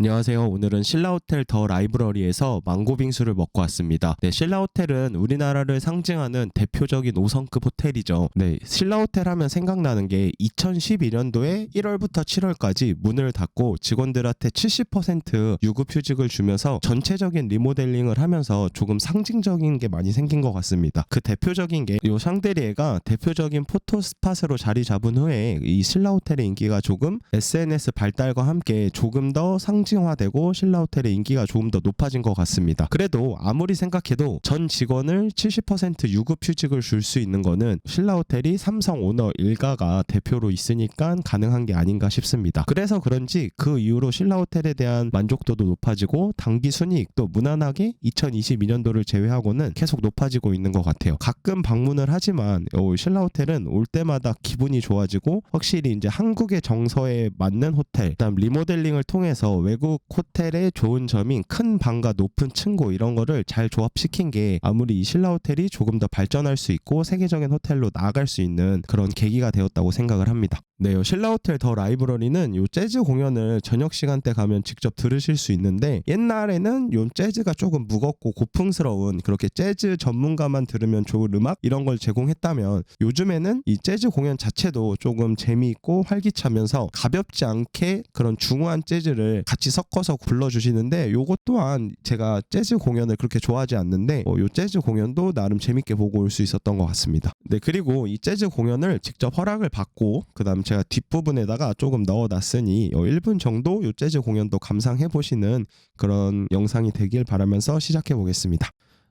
안녕하세요. 오늘은 신라호텔 더 라이브러리에서 망고빙수를 먹고 왔습니다. 네, 신라호텔은 우리나라를 상징하는 대표적인 5성급 호텔이죠. 네, 신라호텔 하면 생각나는 게 2012년도에 1월부터 7월까지 문을 닫고 직원들한테 70% 유급 휴직을 주면서 전체적인 리모델링을 하면서 조금 상징적인 게 많이 생긴 것 같습니다. 그 대표적인 게 이 샹데리에가 대표적인 포토 스팟으로 자리 잡은 후에 이 신라호텔의 인기가 조금 SNS 발달과 함께 조금 더 상징 화되고 신라 호텔의 인기가 조금 더 높아진 것 같습니다. 그래도 아무리 생각해도 전 직원을 70% 유급 휴직을 줄 수 있는 거는 신라 호텔이 삼성 오너 일가가 대표로 있으니까 가능한 게 아닌가 싶습니다. 그래서 그런지 그 이후로 신라 호텔에 대한 만족도도 높아지고 단기 순이익도 무난하게 2022년도를 제외하고는 계속 높아지고 있는 것 같아요. 가끔 방문을 하지만 어, 신라 호텔은 올 때마다 기분이 좋아지고 확실히 이제 한국의 정서에 맞는 호텔, 그다음 리모델링을 통해서 외국 호텔의 좋은 점인 큰 방과 높은 층고 이런 거를 잘 조합시킨 게 아무리 이 신라 호텔이 조금 더 발전할 수 있고 세계적인 호텔로 나아갈 수 있는 그런 계기가 되었다고 생각을 합니다. 네, 요 신라호텔 더 라이브러리는 요 재즈 공연을 저녁 시간대 가면 직접 들으실 수 있는데 옛날에는 요 재즈가 조금 무겁고 고풍스러운 그렇게 재즈 전문가만 들으면 좋을 음악 이런 걸 제공했다면 요즘에는 이 재즈 공연 자체도 조금 재미있고 활기차면서 가볍지 않게 그런 중후한 재즈를 같이 섞어서 불러주시는데 요것 또한 제가 재즈 공연을 그렇게 좋아하지 않는데 어, 요 재즈 공연도 나름 재밌게 보고 올 수 있었던 것 같습니다. 네 그리고 이 재즈 공연을 직접 허락을 받고 그다음 제가 뒷부분에다가 조금 넣어놨으니 어, 1분 정도 요 재즈 공연도 감상해 보시는 그런 영상이 되길 바라면서 시작해 보겠습니다.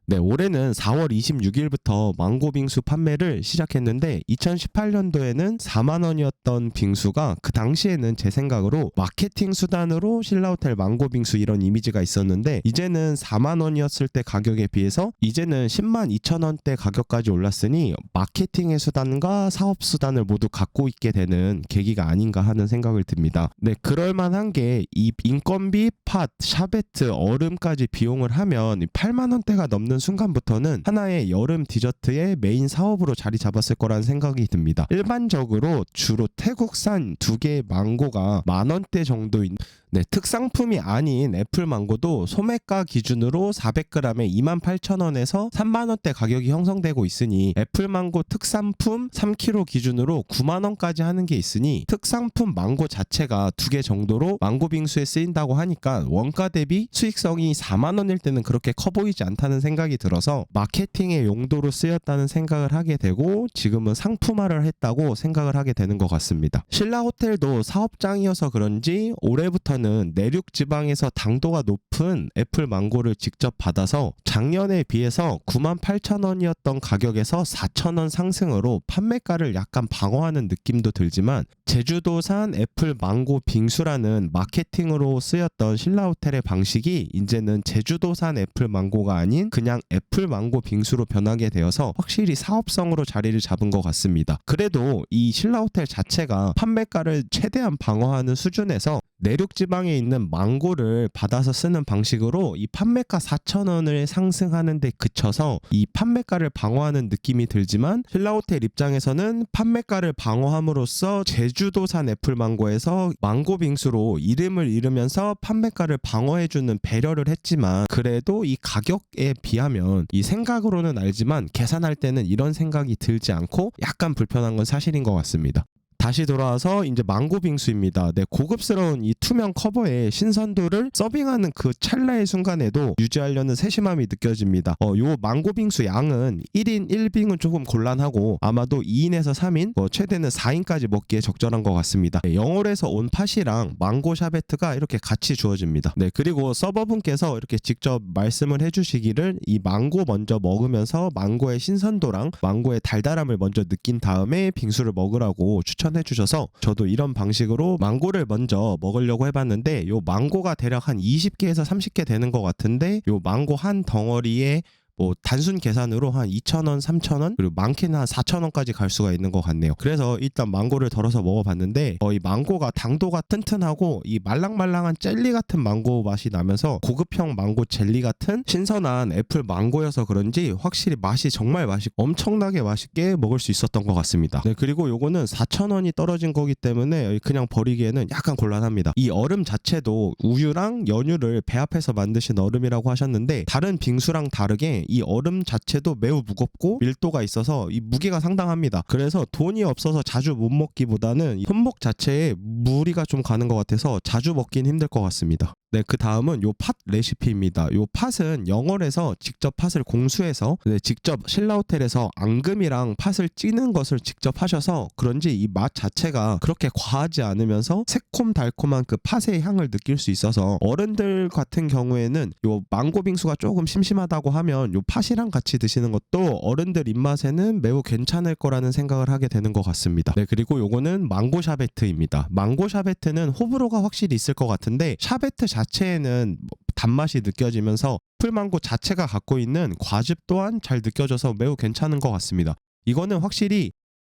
네, 올해는 4월 26일부터 망고 빙수 판매를 시작했는데 2018년도에는 4만 원이었던 빙수가 그 당시에는 제 생각으로 마케팅 수단으로 신라호텔 망고 빙수 이런 이미지가 있었는데 이제는 4만 원이었을 때 가격에 비해서 이제는 10만 2천 원대 가격까지 올랐으니 마케팅의 수단과 사업 수단을 모두 갖고 있게 되는 계기가 아닌가 하는 생각을 듭니다. 네, 그럴 만한 게 이 인건비, 팥, 샤베트, 얼음까지 비용을 하면 8만 원대가 넘는 순간부터는 하나의 여름 디저트의 메인 사업으로 자리 잡았을 거라는 생각이 듭니다. 일반적으로 주로 태국산 두 개의 망고가 만 원대 정도인 네, 특상품이 아닌 애플 망고도 소매가 기준으로 400g에 28,000원에서 3만 원대 가격이 형성되고 있으니 애플 망고 특산품 3kg 기준으로 9만 원까지 하는 게 있으니 특상품 망고 자체가 두 개 정도로 망고 빙수에 쓰인다고 하니까 원가 대비 수익성이 4만 원일 때는 그렇게 커 보이지 않다는 생각이 들어서 마케팅의 용도로 쓰였다는 생각을 하게 되고 지금은 상품화를 했다고 생각을 하게 되는 것 같습니다. 신라 호텔도 사업장이어서 그런지 올해부터 는 내륙 지방에서 당도가 높은 애플 망고를 직접 받아서 작년에 비해서 9만 8천 원이었던 가격에서 4천 원 상승으로 판매가를 약간 방어하는 느낌도 들지만 제주도산 애플 망고 빙수라는 마케팅으로 쓰였던 신라 호텔의 방식이 이제는 제주도산 애플 망고가 아닌 그냥 애플 망고 빙수로 변하게 되어서 확실히 사업성으로 자리를 잡은 것 같습니다. 그래도 이 신라 호텔 자체가 판매가를 최대한 방어하는 수준에서 내륙 지방에 있는 망고를 받아서 쓰는 방식으로 이 판매가 4,000원을 상승하는 데 그쳐서 이 판매가를 방어하는 느낌이 들지만 신라호텔 입장에서는 판매가를 방어함으로써 제주 도산 애플망고에서 망고 빙수로 이름을 잃으면서 판매가를 방어해주는 배려를 했지만 그래도 이 가격에 비하면 이 생각으로는 알지만 계산할 때는 이런 생각이 들지 않고 약간 불편한 건 사실인 것 같습니다. 다시 돌아와서 이제 망고 빙수입니다. 네, 고급스러운 이 투명 커버의 신선도를 서빙하는 그 찰나의 순간에도 유지하려는 세심함이 느껴집니다. 어, 요 망고 빙수 양은 1인 1빙은 조금 곤란하고 아마도 2인에서 3인, 뭐 최대는 4인까지 먹기에 적절한 것 같습니다. 네, 영월에서 온 팥이랑 망고 샤베트가 이렇게 같이 주어집니다. 네, 그리고 서버분께서 이렇게 직접 말씀을 해주시기를 이 망고 먼저 먹으면서 망고의 신선도랑 망고의 달달함을 먼저 느낀 다음에 빙수를 먹으라고 추천. 추천해 주셔서 저도 이런 방식으로 망고를 먼저 먹으려고 해봤는데 요 망고가 대략 한 20개에서 30개 되는 것 같은데 요 망고 한 덩어리에 뭐 단순 계산으로 한 2,000원, 3,000원 그리고 많게는 한 4,000원까지 갈 수가 있는 것 같네요. 그래서 일단 망고를 덜어서 먹어봤는데 어, 이 망고가 당도가 튼튼하고 이 말랑말랑한 젤리 같은 망고 맛이 나면서 고급형 망고 젤리 같은 신선한 애플 망고여서 그런지 확실히 맛이 정말 맛있 엄청나게 맛있게 먹을 수 있었던 것 같습니다. 네 그리고 요거는 4,000원이 떨어진 거기 때문에 그냥 버리기에는 약간 곤란합니다. 이 얼음 자체도 우유랑 연유를 배합해서 만드신 얼음이라고 하셨는데 다른 빙수랑 다르게 이 얼음 자체도 매우 무겁고 밀도가 있어서 이 무게가 상당합니다. 그래서 돈이 없어서 자주 못 먹기보다는 이 손목 자체에 무리가 좀 가는 것 같아서 자주 먹긴 힘들 것 같습니다. 네, 그 다음은 요 팥 레시피입니다. 요 팥은 영월에서 직접 팥을 공수해서 네, 직접 신라호텔에서 앙금이랑 팥을 찌는 것을 직접 하셔서 그런지 이 맛 자체가 그렇게 과하지 않으면서 새콤달콤한 그 팥의 향을 느낄 수 있어서 어른들 같은 경우에는 요 망고 빙수가 조금 심심하다고 하면 요 팥이랑 같이 드시는 것도 어른들 입맛에는 매우 괜찮을 거라는 생각을 하게 되는 것 같습니다. 네, 그리고 요거는 망고 샤베트입니다. 망고 샤베트는 호불호가 확실히 있을 것 같은데 샤베트 자체에는 뭐 단맛이 느껴지면서 풀망고 자체가 갖고 있는 과즙 또한 잘 느껴져서 매우 괜찮은 것 같습니다. 이거는 확실히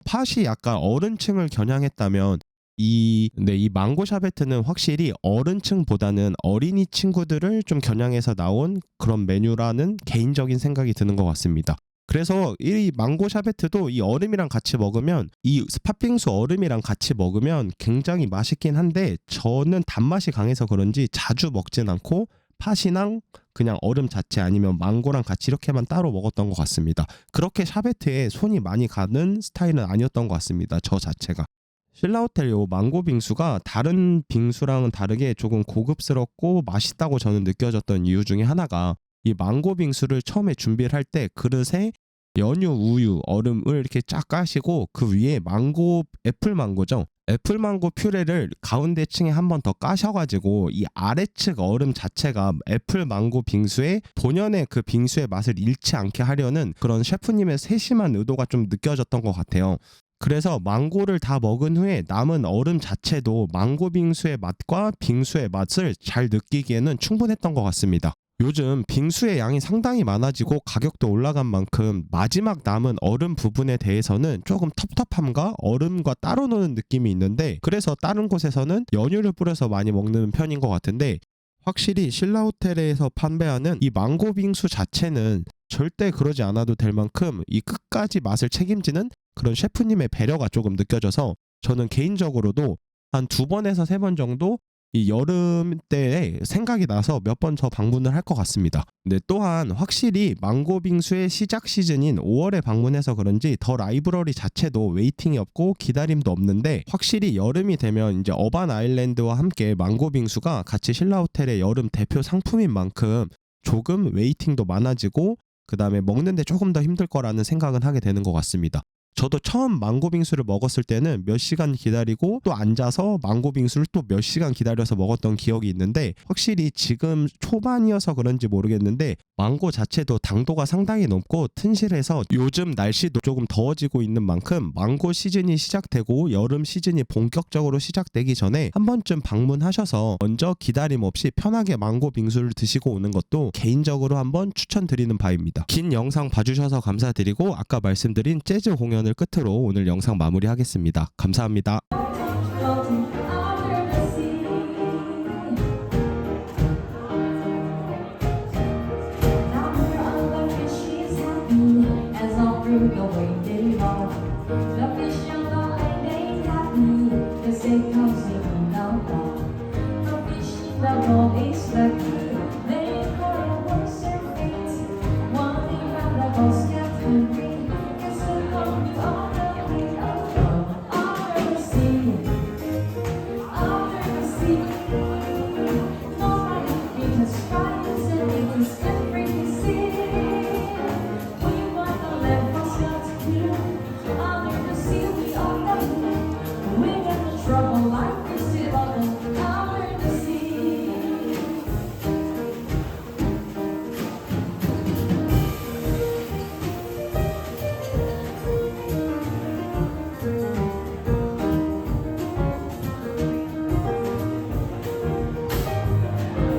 팥이 약간 어른층을 겨냥했다면 이, 네, 이 망고 샤베트는 확실히 어른층보다는 어린이 친구들을 좀 겨냥해서 나온 그런 메뉴라는 개인적인 생각이 드는 것 같습니다. 그래서 이 망고 샤베트도 이 얼음이랑 같이 먹으면 이 스팟빙수 얼음이랑 같이 먹으면 굉장히 맛있긴 한데 저는 단맛이 강해서 그런지 자주 먹진 않고 팥이랑 그냥 얼음 자체 아니면 망고랑 같이 이렇게만 따로 먹었던 것 같습니다. 그렇게 샤베트에 손이 많이 가는 스타일은 아니었던 것 같습니다. 저 자체가. 신라호텔 요 망고 빙수가 다른 빙수랑은 다르게 조금 고급스럽고 맛있다고 저는 느껴졌던 이유 중에 하나가 이 망고 빙수를 처음에 준비를 할 때 그릇에 연유, 우유, 얼음을 이렇게 쫙 까시고 그 위에 망고, 애플 망고죠. 애플 망고 퓨레를 가운데 층에 한 번 더 까셔가지고 이 아래측 얼음 자체가 애플 망고 빙수의 본연의 그 빙수의 맛을 잃지 않게 하려는 그런 셰프님의 세심한 의도가 좀 느껴졌던 것 같아요. 그래서 망고를 다 먹은 후에 남은 얼음 자체도 망고 빙수의 맛과 빙수의 맛을 잘 느끼기에는 충분했던 것 같습니다. 요즘 빙수의 양이 상당히 많아지고 가격도 올라간 만큼 마지막 남은 얼음 부분에 대해서는 조금 텁텁함과 얼음과 따로 노는 느낌이 있는데 그래서 다른 곳에서는 연유를 뿌려서 많이 먹는 편인 것 같은데 확실히 신라 호텔에서 판매하는 이 망고 빙수 자체는 절대 그러지 않아도 될 만큼 이 끝까지 맛을 책임지는 그런 셰프님의 배려가 조금 느껴져서 저는 개인적으로도 한 두 번에서 세 번 정도 이 여름 때에 생각이 나서 몇 번 더 방문을 할 것 같습니다. 네, 또한 확실히 망고 빙수의 시작 시즌인 5월에 방문해서 그런지 더 라이브러리 자체도 웨이팅이 없고 기다림도 없는데 확실히 여름이 되면 이제 어반 아일랜드와 함께 망고 빙수가 같이 신라 호텔의 여름 대표 상품인 만큼 조금 웨이팅도 많아지고 그 다음에 먹는데 조금 더 힘들 거라는 생각은 하게 되는 것 같습니다. 저도 처음 망고 빙수를 먹었을 때는 몇 시간 기다리고 또 앉아서 망고 빙수를 또 몇 시간 기다려서 먹었던 기억이 있는데 확실히 지금 초반이어서 그런지 모르겠는데 망고 자체도 당도가 상당히 높고 튼실해서 요즘 날씨도 조금 더워지고 있는 만큼 망고 시즌이 시작되고 여름 시즌이 본격적으로 시작되기 전에 한 번쯤 방문하셔서 먼저 기다림 없이 편하게 망고 빙수를 드시고 오는 것도 개인적으로 한번 추천드리는 바입니다. 긴 영상 봐주셔서 감사드리고 아까 말씀드린 재즈 공연 을 끝으로 오늘 영상 마무리하겠습니다. 감사합니다.